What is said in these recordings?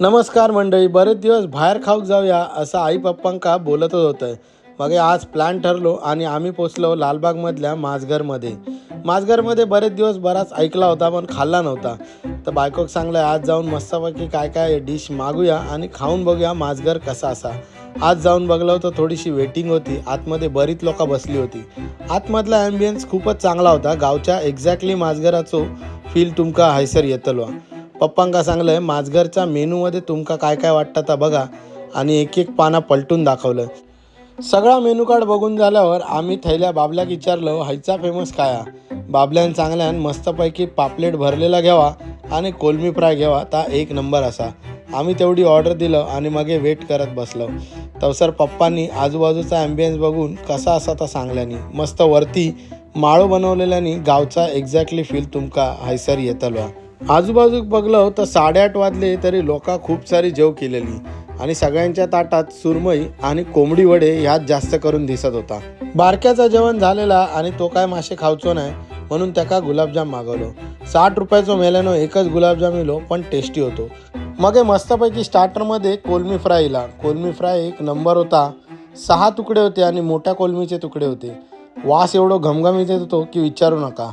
नमस्कार मंडळी बरेच दिवस बाहेर खाऊक जाऊया असं आई पप्पांका बोलतच होतं मग आज प्लॅन ठरलो आणि आम्ही पोचलो लालबागमधल्या माझघरमध्ये माझघरमध्ये बरेच दिवस बराच ऐकला होता पण खाल्ला नव्हता. तर बायकोक सांगलं आज जाऊन मस्तपैकी काय काय डिश मागूया आणि खाऊन बघूया माझघर कसा असा. आज जाऊन बघलं तर थोडीशी वेटिंग होती. आतमध्ये बरीच लोक बसली होती. आतमधला ॲम्बियन्स खूपच चांगला होता. गावच्या एक्झॅक्टली माझघराचो फील तुमका हायसर येतलो. पप्पांका सांगलंय माझघरच्या मेनूमध्ये तुमका काय काय वाटतं तर बघा. आणि एक एक पाना पलटून दाखवलं. सगळा मेनू कार्ड बघून झाल्यावर आम्ही थैल्या बाबल्याक विचारलं हायचा फेमस काय? हा? बाबल्यान चांगल्यान मस्तपैकी पापलेट भरलेला घ्यावा आणि कोलमी फ्राय घ्यावा ता एक नंबर असा. आम्ही तेवढी ऑर्डर दिलं आणि मग वेट करत बसलो. तवसर पप्पांनी आजूबाजूचा ॲम्बियन्स बघून कसा असा तर सांगल्यानी मस्त वरती माळो बनवलेल्यानी गावचा एक्झॅक्टली फील तुमका हयसर येतलो आजूबाजूक बघलं तर साडेआठ वाजले तरी लोका खूप सारी जेव केलेली. आणि सगळ्यांच्या ताटात सुरमई आणि कोंबडी वडे ह्यात जास्त करून दिसत होता. बारक्याचा जेवण झालेला आणि तो काय मासे खावचो नाही म्हणून त्याका गुलाबजाम मागवलो. साठ रुपयाचो मेल्यानो एकच गुलाबजाम इलो पण टेस्टी होतो. मग मस्तपैकी स्टार्टरमध्ये कोलमी फ्राय इला. कोलमी फ्राय एक नंबर होता. सहा तुकडे होते आणि मोठ्या कोलमीचे तुकडे होते. वास एवढं घमघमीत येत होतो की विचारू नका.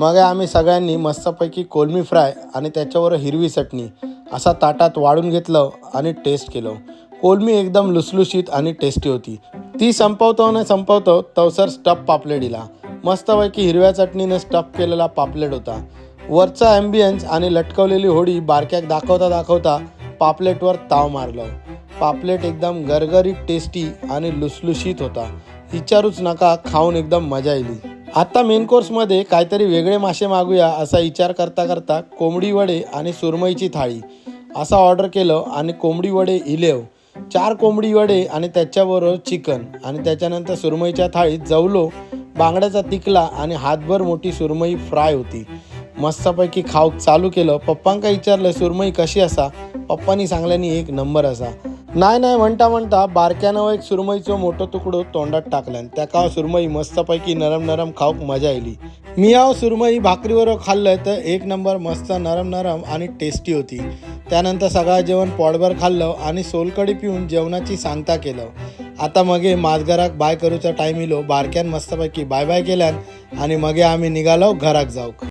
मग आम्ही सगळ्यांनी मस्तपैकी कोलमी फ्राय आणि त्याच्यावर हिरवी चटणी असा ताटात वाढून घेतलं आणि टेस्ट केलं. कोलमी एकदम लुसलुशीत आणि टेस्टी होती. ती संपवतो न संपवतो तवसर स्टफ पापलेट मस्तपैकी हिरव्या चटणीने स्टफ केलेला पापलेट होता. वरचा ॲम्बियन्स आणि लटकवलेली होडी बारक्याक दाखवता दाखवता पापलेटवर ताव मारलं. पापलेट एकदम गरगरीत टेस्टी आणि लुसलुशीत होता. विचारूच नका खाऊन एकदम मजा येईल. आत्ता मेन कोर्समध्ये काहीतरी वेगळे मासे मागूया असा विचार करता करता कोंबडी वडे आणि सुरमईची थाळी असा ऑर्डर केलं आणि कोंबडी वडे इलेव. चार कोंबडी वडे आणि त्याच्याबरोबर चिकन आणि त्याच्यानंतर सुरमईच्या थाळीत जवलो बांगड्याचा तिकला आणि हातभर मोठी सुरमई फ्राय होती. मस्तपैकी खाऊक चालू केलं. पप्पांका विचारलं सुरमई कशी असा? पप्पांनी सांगल्यानी एक नंबर असा. नाही नाही म्हणता म्हणता बारक्यानं एक सुरमईचो मोठो तुकडो तोंडात टाकल्यान त्याका सुरमई मस्तपैकी नरम नरम खाऊक मजा आयली मी हांव सुरमई भाकरीवर खाल्लं तर एक नंबर मस्त नरम नरम आणि टेस्टी होती. त्यानंतर सगळं जेवण पोटभर खाल्लं आणि सोलकडी पिऊन जेवणाची सांगता केलं. आता मगे माझघराक बाय करूचा टाईम इलो बारक्यान मस्तपैकी बाय बाय केल्यान आणि मगे आम्ही निघालो घराक जाऊक.